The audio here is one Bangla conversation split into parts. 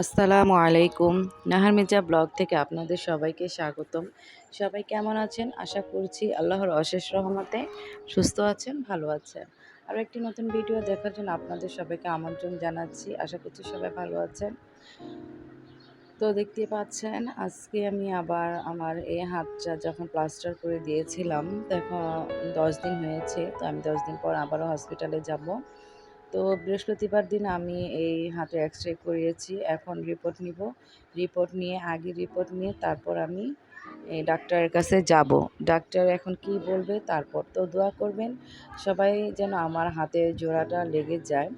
আসসালামু আলাইকুম। নাহার মির্জা ব্লগ থেকে আপনাদের সবাইকে স্বাগতম। সবাই কেমন আছেন? আশা করছি আল্লাহর অশেষ রহমতে সুস্থ আছেন, ভালো আছেন। আরও একটি নতুন ভিডিও দেখার জন্য আপনাদের সবাইকে আমন্ত্রণ জানাচ্ছি। আশা করছি সবাই ভালো আছেন। তো দেখতে পাচ্ছেন, আজকে আমি আবার আমার এই হাতটা যখন প্লাস্টার করে দিয়েছিলাম তখন দশ দিন হয়েছে, তো আমি দশ দিন পর আবারও হসপিটালে যাব। তো বৃহস্পতিবার দিন আমি এই হাতে এক্স রে করিয়েছি। এখন রিপোর্ট নিব। রিপোর্ট নিয়ে, আগে রিপোর্ট নিয়ে তারপর আমি এই ডাক্তারের কাছে যাব। ডাক্তার এখন কি বলবে তারপর তো দোয়া করবেন। সবাই যেন আমার হাতে জোড়াটা লেগে যায়।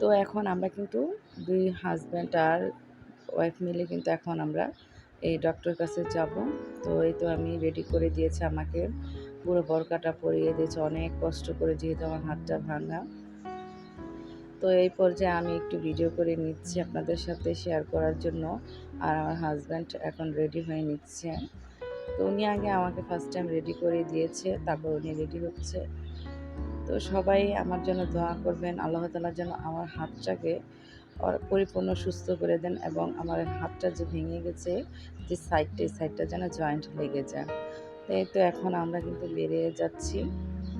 তো এখন আমরা কিন্তু দুই হাজব্যান্ড আর ওয়াইফ মিলে কিন্তু এখন আমরা এই ডক্টরের কাছে যাব। তো এই তো আমি রেডি করে দিয়েছে আমাকে। পুরো বরকাটা পরিয়ে দিয়েছে। অনেক কষ্ট করে যেহেতু আমার হাতটা ভাঙা। তো এই পর্যায়ে আমি একটু ভিডিও করে নিচ্ছি আপনাদের সাথে শেয়ার করার জন্য। আর আমার হাজব্যান্ড এখন রেডি হয়ে নিচ্ছে। তো উনি আগে আমাকে ফার্স্ট টাইম রেডি করে দিয়েছে, তারপর উনি রেডি হচ্ছে। তো সবাই আমার জন্য দোয়া করবেন, আল্লাহ তালার যেন আমার হাতটাকে পরিপূর্ণ, সুস্থ করে দেন এবং আমার হাতটা যে ভেঙে গেছে, যে সাইডটা এই সাইডটা যেন জয়েন্ট লেগে যায়। এই তো এখন আমরা কিন্তু বেরিয়ে যাচ্ছি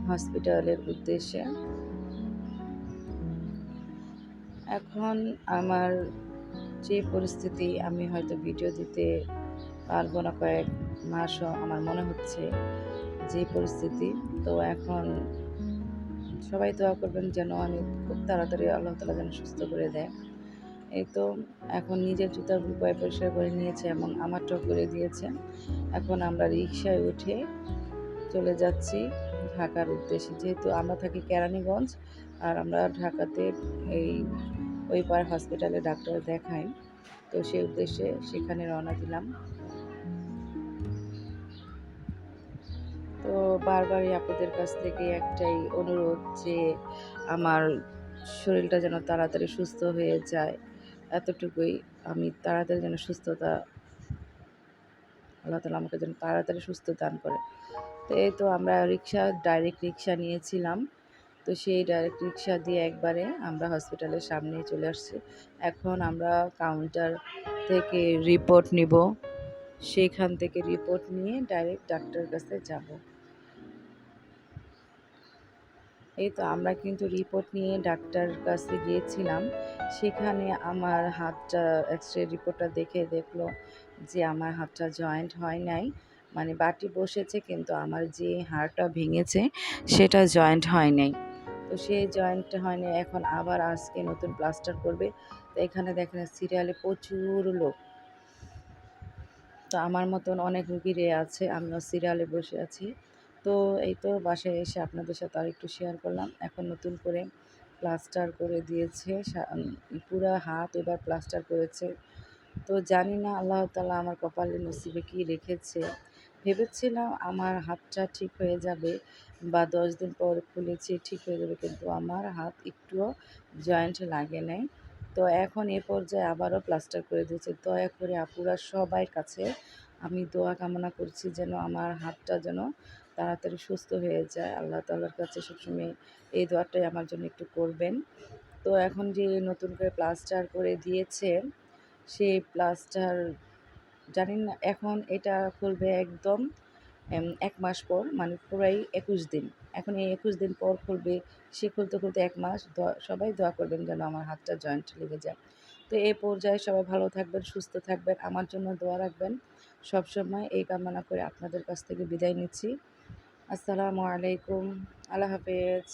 হসপিটালের উদ্দেশ্যে। এখন আমার যে পরিস্থিতি, আমি হয়তো ভিডিও দিতে পারব না কয়েক মাসও আমার মনে হচ্ছে যে পরিস্থিতি। তো এখন সবাই দোয়া করবেন যেন আমি খুব তাড়াতাড়ি আল্লাহ তালা যেন সুস্থ করে দেয়। এই তো এখন নিজের জুতাগুলো পয় পরিষ্কার করে নিয়েছে এবং আমারটাও করে দিয়েছে। এখন আমরা রিক্সায় উঠে চলে যাচ্ছি ঢাকার উদ্দেশ্যে। যেহেতু আমরা থাকি কেরানীগঞ্জ, আর আমরা ঢাকাতে এই ওই পার হসপিটালে ডাক্তার দেখাই। তো সেই উদ্দেশ্যে সেখানে রওনা দিলাম। তো বারবারই আপনাদের কাছ থেকে একটাই অনুরোধ যে আমার শরীরটা যেন তাড়াতাড়ি সুস্থ হয়ে যায়। এতটুকুই আমি তাড়াতাড়ি যেন সুস্থতা, আল্লাহ তালা আমাকে যেন তাড়াতাড়ি সুস্থ দান করে। তো এই তো আমরা রিক্সা ডাইরেক্ট রিক্সা নিয়েছিলাম। তো সেই ডাইরেক্ট রিক্সা দিয়ে একবারে আমরা হসপিটালের সামনে চলে আসছি। এখন আমরা কাউন্টার থেকে রিপোর্ট নিব। সেইখান থেকে রিপোর্ট নিয়ে ডাইরেক্ট ডাক্তারের কাছে যাব। এই তো আমরা কিন্তু রিপোর্ট নিয়ে ডাক্তার কাছে গিয়েছিলাম। সেখানে আমার হাতটা এক্স রে রিপোর্টটা দেখে দেখল যে আমার হাতটা জয়েন্ট হয় নাই। মানে বাটি বসেছে কিন্তু আমার যে হাড়টা ভেঙেছে সেটা জয়েন্ট হয় নাই। তো সেই জয়েন্ট হয়নি, এখন আবার আজকে নতুন প্লাস্টার করবে। তো এখানে দেখেন সিরিয়ালে প্রচুর লোক। তো আমার মতন অনেক রুগীরে আছে, আমিও সিরিয়ালে বসে আছি। তো এই তো বাসায় এসে আপনাদের সাথে আর একটু শেয়ার করলাম। এখন নতুন করে প্লাস্টার করে দিয়েছে পুরা হাত এবার প্লাস্টার করেছে। তো জানি না, আল্লাহ তালা আমার কপালে নসিবে কি রেখেছে। ভেবেছিলাম আমার হাতটা ঠিক হয়ে যাবে বা দশ দিন পর খুলেছি, ঠিক হয়ে যাবে, কিন্তু আমার হাত একটুও জয়েন্ট লাগে নাই। তো এখন এ পর্যায়ে আবারও প্লাস্টার করে দিয়েছে। দয়া করে আপুরা সবাই কাছে আমি দোয়া কামনা করছি যেন আমার হাতটা যেন তাড়াতাড়ি সুস্থ হয়ে যায়। আল্লাহ তাল্লার কাছে সবসময় এই দোয়াটাই আমার জন্য একটু করবেন। তো এখন যে নতুন করে প্লাস্টার করে দিয়েছে, সেই প্লাস্টার জানি না, এখন এটা খুলবে একদম এক মাস পর মানে পুরাই একুশ দিন। এখন এই একুশ দিন পর খুলবে, সে খুলতে খুলতে এক মাস সবাই দোয়া করবেন যেন আমার হাতটা জয়েন্ট লেগে যায়। তো এই পর্যায়ে সবাই ভালো থাকবেন, সুস্থ থাকবেন, আমার জন্য দোয়া রাখবেন। সবসময় এই কামনা করে আপনাদের কাছ থেকে বিদায় নিচ্ছি। আসসালামু আলাইকুম, আল্লাহ হাফেজ।